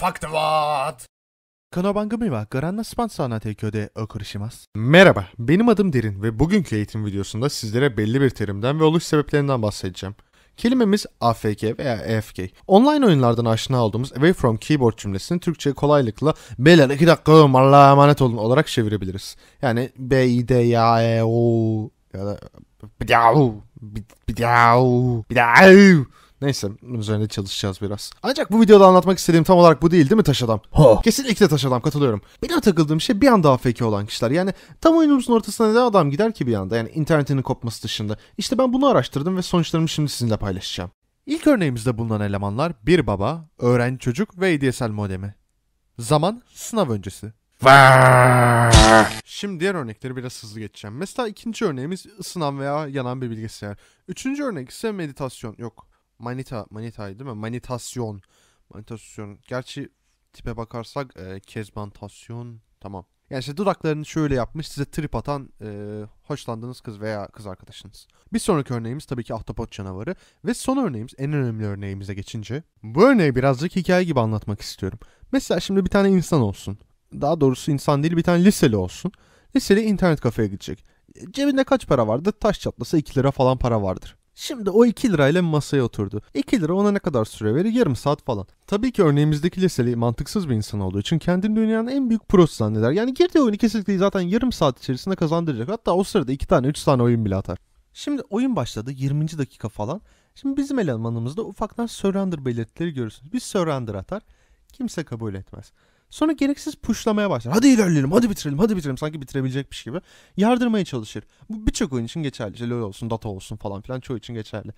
Faktavat. この番組はご覧のスポンサーの提供でお送りします。Merhaba, benim adım Derin ve bugünkü eğitim videosunda sizlere belli bir terimden ve oluş sebeplerinden bahsedeceğim. Kelimemiz AFK veya EFK. Online oyunlardan aşina olduğumuz Away from Keyboard cümlesini Türkçe'ye kolaylıkla Beyler 2 dakika Allah'a emanet olun olarak çevirebiliriz. Yani B, I, D, Y, E, O ya da Bidau, Bidau, Bidau. Neyse bunun üzerinde çalışacağız biraz. Ancak bu videoda anlatmak istediğim tam olarak bu değil değil mi taş adam? Ho. Kesinlikle taş adam katılıyorum. Benim takıldığım şey bir anda AFK olan kişiler. Yani tam oyunumuzun ortasına neden adam gider ki bir anda? Yani internetinin kopması dışında. İşte ben bunu araştırdım ve sonuçlarımı şimdi sizinle paylaşacağım. İlk örneğimizde bulunan elemanlar bir baba, öğrenci çocuk ve ADSL modemi. Zaman sınav öncesi. Şimdi diğer örnekleri biraz hızlı geçeceğim. Mesela ikinci örneğimiz ısınan veya yanan bir bilgisayar. Üçüncü örnek ise meditasyon. Yok. Manita, manitaydı değil mi? Manitasyon. Manitasyon. Gerçi tipe bakarsak e, kezbantasyon. Tamam. Yani işte dudaklarını şöyle yapmış size trip atan e, hoşlandığınız kız veya kız arkadaşınız. Bir sonraki örneğimiz tabii ki ahtapot canavarı. Ve son örneğimiz en önemli örneğimize geçince. Bu örneği birazcık hikaye gibi anlatmak istiyorum. Mesela şimdi bir tane insan olsun. Daha doğrusu insan değil bir tane liseli olsun. Liseli internet kafeye gidecek. Cebinde kaç para vardı? Taş çatlasa 2 lira falan para vardır. Şimdi o 2 lirayla masaya oturdu. 2 lira ona ne kadar süre verir? Yarım saat falan. Tabii ki örneğimizdeki liseli mantıksız bir insan olduğu için kendini dünyanın en büyük prosu zanneder. Yani girdiği oyunu kesinlikle zaten yarım saat içerisinde kazandıracak. Hatta o sırada 2 tane 3 tane oyun bile atar. Şimdi oyun başladı 20. dakika falan. Şimdi bizim elemanımızda ufaktan surrender belirtileri görürsünüz. Bir surrender atar. Kimse kabul etmez. Sonra gereksiz pushlamaya başlar. Hadi ilerleyelim, hadi bitirelim, hadi bitirelim. Sanki bitirebilecekmiş gibi. Yardırmaya çalışır. Bu birçok oyun için geçerli. İşte LoL olsun, Dota olsun falan filan çoğu için geçerli.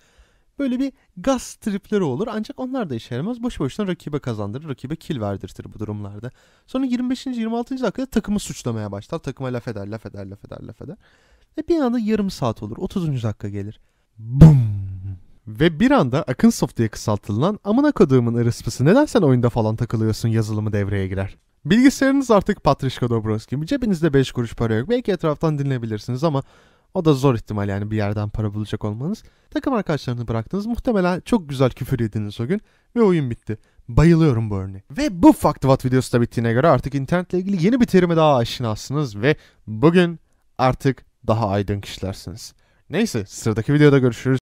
Böyle bir gaz tripleri olur ancak onlar da işe yaramaz. Boş boşuna rakibe kazandırır, rakibe kill verdirtir bu durumlarda. Sonra 25. 26. dakikada takımı suçlamaya başlar. Takıma laf eder, laf eder, laf eder, laf eder. Ve bir anda yarım saat olur. 30. dakika gelir. Bum. Ve bir anda Akınsoft diye kısaltılan amına koduğumun ırıspısı neden sen oyunda falan takılıyorsun yazılımı devreye girer. Bilgisayarınız artık Patrişka Dobroski gibi cebinizde 5 kuruş para yok. Belki etraftan dinleyebilirsiniz ama o da zor ihtimal yani bir yerden para bulacak olmanız. Takım arkadaşlarını bıraktınız. Muhtemelen çok güzel küfür yediniz o gün ve oyun bitti. Bayılıyorum bu örneğe. Ve bu Faktivat videosu da bittiğine göre artık internetle ilgili yeni bir terime daha aşinasınız ve bugün artık daha aydın kişilersiniz. Neyse sıradaki videoda görüşürüz.